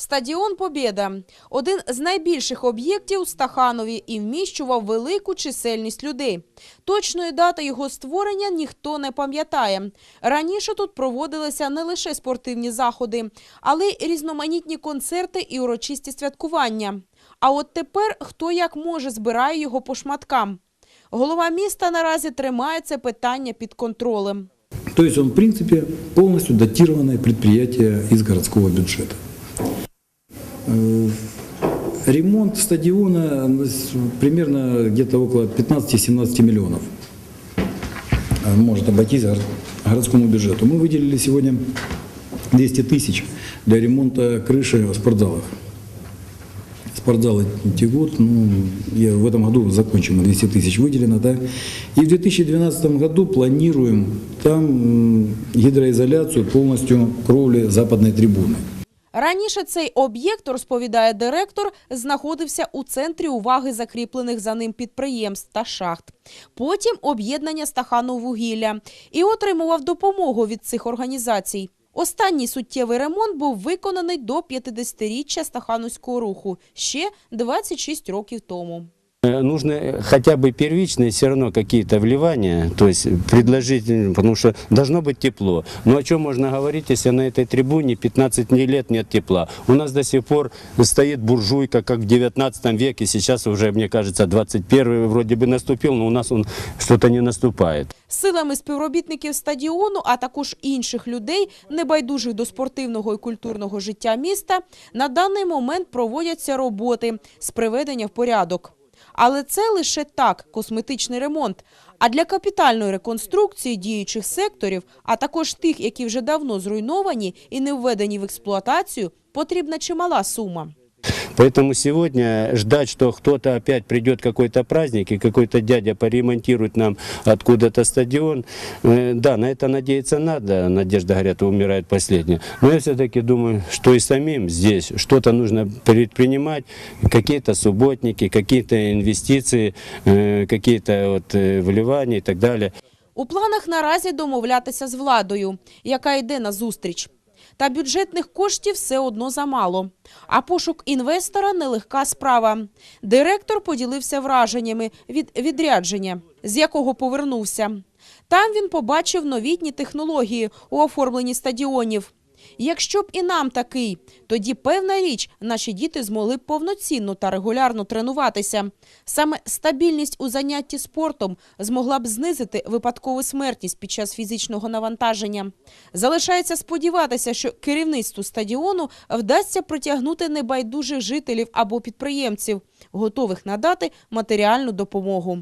Стадіон Побєда – один з найбільших об'єктів у Стаханові і вміщував велику чисельність людей. Точної дати його створення ніхто не пам'ятає. Раніше тут проводилися не лише спортивні заходи, але й різноманітні концерти і урочисті святкування. А от тепер хто як може збирає його по шматкам. Голова міста наразі тримає це питання під контролем. То есть он, в принципе, полностью датированное предприятие из городского бюджета. Э, Ремонт стадиона примерно где-то около 15-17 миллионов э, может обойтись гор- городскому бюджету. Мы выделили сегодня 200 тысяч для ремонта крыши спортзалов. Спортзалы тягут, ну, я в этом году закончим, 200 тысяч выделено, да. И в 2012 году планируем там гидроизоляцию полностью кровли западной трибуны. Раніше цей об'єкт, розповідає директор, знаходився у центрі уваги закріплених за ним підприємств та шахт. Потім об'єднання стахановугілля і отримував допомогу від цих організацій. Останній суттєвий ремонт був виконаний до 50-річчя Стахановського руху ще 26 років тому. Э, Нужно э, хотя бы первичные все равно какие-то вливания, то есть предложить, м, потому что должно быть тепло. Но о чем можно говорить, если на этой трибуне 15 лет нет тепла? У нас до сих пор стоит буржуйка, как в 19 веке, сейчас уже, мне кажется, 21 вроде бы наступил, но у нас он что-то не наступает. Силами співробітників стадіону, а також інших людей, небайдужих до спортивного і культурного життя міста, на даний момент проводяться роботи з приведення в порядок. Але це лише так, косметичний ремонт. А для капітальної реконструкції діючих секторів, а також тих, які вже давно зруйновані і не введені в експлуатацію, потрібна чимала сума. Поэтому сегодня ждать, что кто-то опять придет какой-то праздник и какой-то дядя поремонтирует нам откуда-то стадион, э, да, на это надеяться надо. Надежда, говорят, умирает последняя. Но я все-таки думаю, что и самим здесь что-то нужно предпринимать, какие-то субботники, какие-то инвестиции, э, какие-то вот э, вливания и так далее. У планах наразі домовлятися з владою, яка йде на зустріч. Та бюджетних коштів все одно замало. А пошук інвестора нелегка справа. Директор поділився враженнями від відрядження, з якого повернувся. Там він побачив новітні технології у оформленні стадіонів. Якщо б і нам такий, тоді певна річ, наші діти змогли б повноцінно та регулярно тренуватися. Саме стабільність у занятті спортом змогла б знизити випадкову смертність під час фізичного навантаження. Залишається сподіватися, що керівництву стадіону вдасться притягнути небайдужих жителів або підприємців, готових надати матеріальну допомогу.